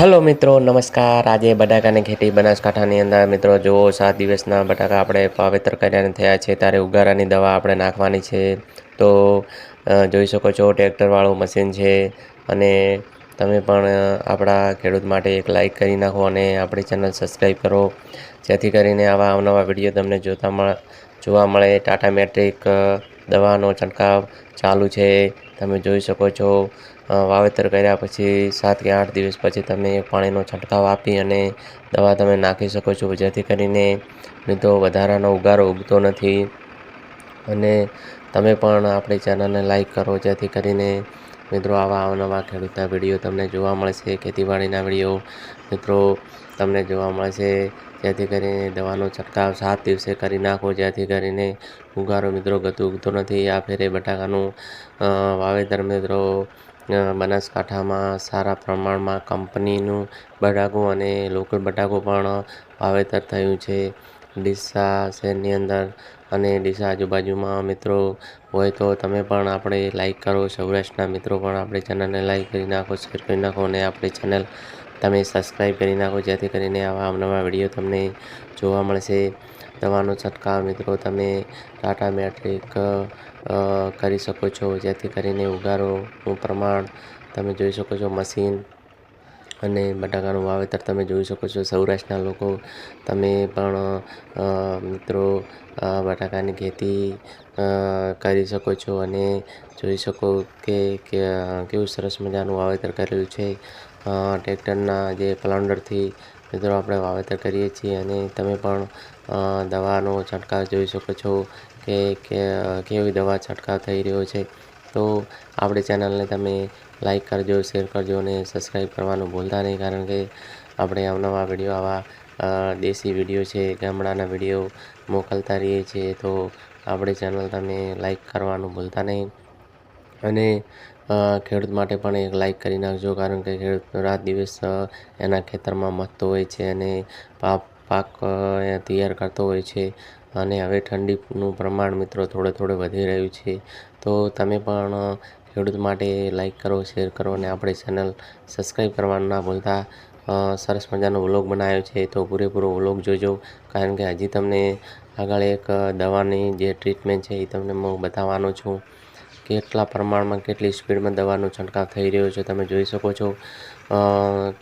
Hello મિત્રો, નમસ્કાર. આજે બટાકાની ખેતી બનાસકાંઠાની અંદર મિત્રો જુઓ, સાત દિવસના બટાકા આપણે વાવેતર કર્યાને થયા છે. ત્યારે ઉગારાની દવા આપણે નાખવાની છે. તો જોઈ શકો છો, ટ્રેક્ટરવાળું મશીન છે. અને તમે પણ આપણા ખેડૂત માટે એક લાઈક કરી નાખો અને આપણી ચેનલ સબસ્ક્રાઈબ કરો. જેથી કરીને આવા અવનવા વીડિયો તમને જોતા મળે, જોવા મળે. ટાટા મેટ્રિક દવાનો છંટકાવ ચાલુ છે. તમે જોઈ શકો છો વાવેતર કર્યા પછી સાત કે આઠ દિવસ પછી તમે પાણીનો છંટકાવ આપી અને દવા તમે નાખી શકો છો, જેથી કરીને મિત્રો વધારાનો ઉગારો ઉગતો નથી. અને તમે પણ આપણી ચેનલને લાઈક કરો, જેથી કરીને મિત્રો, આવા અવનવા ખેડૂતના વીડિયો તમને જોવા મળશે, ખેતીવાડીના વીડિયો. મિત્રો, તમને જોવા મળશે, જેથી કરીને દવાનો છંટકાવ સાત દિવસે કરી નાખો, જેથી કરીને ઉગારો મિત્રો ગતું ઉગતો નથી. આ ફેરે બટાકાનું વાવેતર મિત્રો બનાસકાંઠામાં સારા પ્રમાણમાં કંપનીનું બટાકું અને લોકલ બટાકું પણ વાવેતર થયું છે. ડીસા શહેરની અંદર અને ડીસા આજુબાજુમાં મિત્રો હોય તો તમે પણ આપણે લાઈક કરો. સૌરાષ્ટ્રના મિત્રો પણ આપણી ચેનલને લાઈક કરી નાખો, શેર કરી નાખો અને આપણી ચેનલ તમે સબસ્ક્રાઈબ કરી નાખો. જેથી કરીને આવા નવા વીડિયો તમને જોવા મળશે. દવાનો છંટકાવ મિત્રો તમે ટાટા મેટ્રિક કરી શકો છો. જેથી કરીને ઉગારોનું પ્રમાણ તમે જોઈ શકો છો. મશીન અને બટાકાનું વાવેતર તમે જોઈ શકો છો. સૌરાષ્ટ્રના લોકો, તમે પણ મિત્રો બટાકાની ખેતી કરી શકો છો અને જોઈ શકો કે કેવું સરસ મજાનું વાવેતર કરેલું છે. ટ્રેક્ટરના જે પ્લાન્ડરથી મિત્રો આપણે વાવેતર કરીએ છીએ અને તમે પણ દવાનો છંટકાવ જોઈ શકો છો કે કેવી દવા છંટકાવ થઈ રહ્યો છે. તો આપણી ચેનલને તમે લાઈક કરજો, શેર કરજો અને સબસ્ક્રાઈબ કરવાનું ભૂલતા નહીં, કારણ કે આપણે અવનવા વીડિયો, આવા દેશી વીડિયો છે, ગામડાના વીડિયો મોકલતા રહીએ છીએ, તો આપણી ચેનલ તમે લાઈક કરવાનું ભૂલતા નહીં. અને ખેડૂત માટે પણ એક લાઈક કરી નાખજો, કારણ કે ખેડૂત રાત દિવસ એના ખેતરમાં મથતો હોય છે અને પાક પાક તૈયાર કરતો હોય છે. અને હવે ઠંડીનું પ્રમાણ મિત્રો થોડે થોડે વધી રહ્યું છે. તો તમે પણ ખેડૂત માટે લાઈક કરો, શેર કરો અને આપણી ચેનલ સબસ્ક્રાઈબ કરવાનું ના ભૂલતા. સરસ મજાનો વ્લોગ બનાવ્યો છે તો પૂરેપૂરો વ્લોગ જોજો. કારણ કે હજી તમને આગળ એક દવાની જે ટ્રીટમેન્ટ છે એ તમને હું બતાવવાનો છું. કેટલા પ્રમાણમાં કેટલી સ્પીડમાં દવાનો છંટકાવ થઈ રહ્યો છે તમે જોઈ શકો છો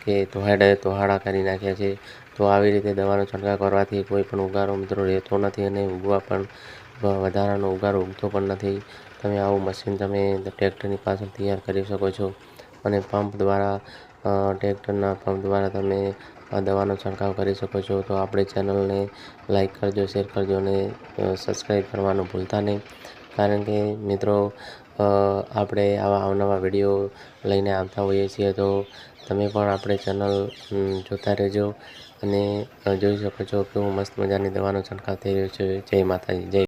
કે તોહાડે તોહાડા કરી નાખ્યા છે. તો આવી રીતે દવાનો છંટકાવ કરવાથી કોઈ પણ ઉગારો મિત્રો રહેતો નથી અને ઉગવા પણ વધારાનો ઉગારો ઉગતો પણ નથી. તમે આવું મશીન તમે ટ્રેક્ટરની પાછળ તૈયાર કરી શકો છો અને પંપ દ્વારા ટ્રેક્ટરના પંપ દ્વારા તમે દવાનો છંટકાવ કરી શકો છો. તો આપણી ચેનલને લાઇક કરજો, શેર કરજો અને સબસ્ક્રાઈબ કરવાનું ભૂલતા નહીં. કારણ કે મિત્રો આપણે આવા અવનવા વીડિયો લઈને આવતા હોઈએ છીએ, તો તમે પણ આપણે ચેનલ જોતા રહેજો અને જોઈ શકો છો કે હું મસ્ત મજાની દવાનો છંટકાવ થઈ રહ્યો છે. જય માતાજી, જય